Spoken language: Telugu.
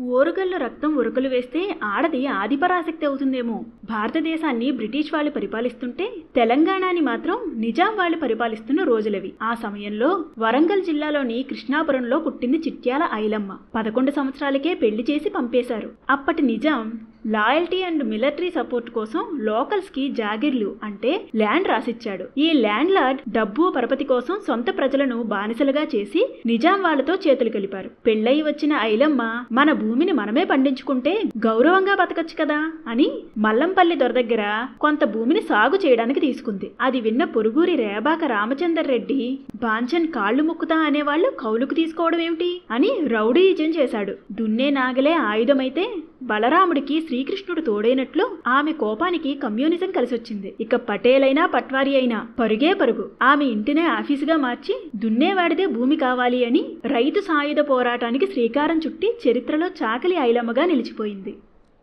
ఓరుగల్లు రక్తం ఉరకలు వేస్తే ఆడది ఆదిపరాశక్తి అవుతుందేమో. భారతదేశాన్ని బ్రిటిష్ వాళ్ళు పరిపాలిస్తుంటే తెలంగాణని మాత్రం నిజాం వాళ్ళు పరిపాలిస్తున్న రోజులవి. ఆ సమయంలో వరంగల్ జిల్లాలోని కృష్ణాపురంలో పుట్టింది చిట్యాల ఐలమ్మ. పదకొండు సంవత్సరాలకే పెళ్ళి చేసి పంపేశారు. అప్పటి Nizam loyalty and military support కోసం లోకల్స్కి జాగిర్లు అంటే ల్యాండ్ రాసిచ్చాడు. ఈ ల్యాండ్ లార్డ్ డబ్బు పరపతి కోసం సొంత ప్రజలను బానిసలుగా చేసి నిజాం వాళ్ళతో చేతులు కలిపారు. పెళ్ళయి వచ్చిన ఐలమ్మ మన భూమిని మనమే పండించుకుంటే గౌరవంగా బతకచ్చు కదా అని మల్లంపల్లి దొర దగ్గర కొంత భూమిని సాగు చేయడానికి తీసుకుంది. అది విన్న పొరుగురి రేబాక రామచందర్ రెడ్డి బాంచన్ కాళ్ళు ముక్కుతా అనేవాళ్ళు కౌలుకు తీసుకోవడం ఏమిటి? అని రౌడీయిజం చేశాడు. దున్నే నాగలే ఆయుధమైతే బలరాముడికి శ్రీకృష్ణుడు తోడైనట్లు ఆమె కోపానికి కమ్యూనిజం కలిసొచ్చింది. ఇక పటేలైనా పట్వారీ అయినా పరుగే పరుగు. ఆమె ఇంటినే ఆఫీసుగా మార్చి దున్నేవాడిదే భూమి కావాలి అని రైతు సాయుధ పోరాటానికి శ్రీకారం చుట్టి చరిత్రలో చాకలి ఐలమ్మగా నిలిచిపోయింది.